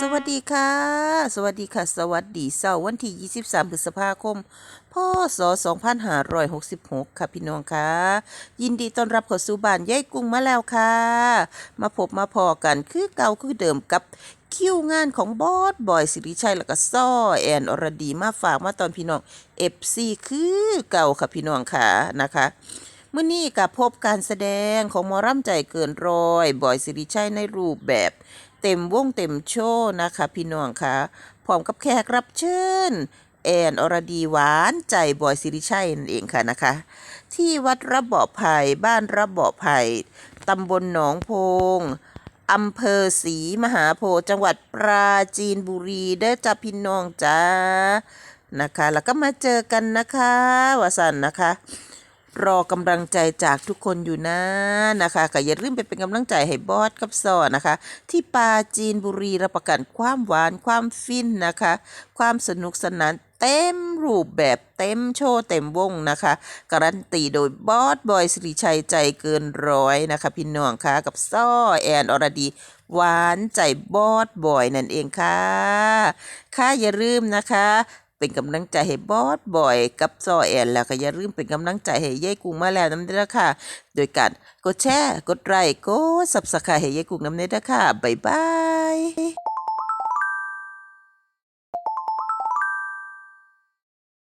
สวัสดีค่ะ สวัสดีค่ะ สวัสดีเสาร์วันที่ 23 พฤษภาคม พศ 2566 ค่ะพี่น้องค่ะ ยินดีต้อนรับเข้าสู่บ้านยายกุ้งมาแล้วค่ะ มาพบมาพอกันคือเก่าคือเดิมกับคิวงานของบอสบอยสิริชัยแล้วก็ซ้อแอนอรดีมาฝากมาตอนพี่น้อง FC คือเก่าค่ะพี่น้องค่ะนะคะ มื่อนี้กับพบการแสดงของหมอร่ำใจเกินร้อยบอยสิริชัยในรูปแบบ เต็มวงเต็มโชว์นะคะพี่น้องค่ะพร้อมกับแขกรับเชิญแอนอรดีหวานใจบอยสิริชัยนั่นเองค่ะนะคะ ที่วัดระเบาะไผ่บ้านระเบาะไผ่ตำบลหนองโพงอำเภอศรีมหาโพธิ์จังหวัดปราจีนบุรีเด้อจ้าพี่น้องจ้านะคะ แล้วก็มาเจอกันนะคะวสันนะคะ รอกำลังใจจากทุกคนอยู่นะนะคะก็อย่าลืมไปเป็นกำลังใจให้บอสกับซอนะคะ ที่ปาจีนบุรีรับประกันความหวานความฟินนะคะ ความสนุกสนานเต็มรูปแบบเต็มโชว์เต็มวงนะคะ การันตีโดยบอสบอยสิริชัยใจเกินร้อยนะคะ พี่น้องค่ะกับซอแอนอรดีหวานใจบอสบอยนั่นเองค่ะ ค่ะอย่าลืมนะคะ เป็นกำลังใจให้บอสบอยกับซอแอนแล้วก็อย่าลืมเป็นกำลังใจให้ยายกุ้งมาแล้วน้ำเด้อค่ะ โดยการกดแชร์ กดไลค์กด subscribe ให้ยายกุ้งน้ำเด้อค่ะบ๊ายบาย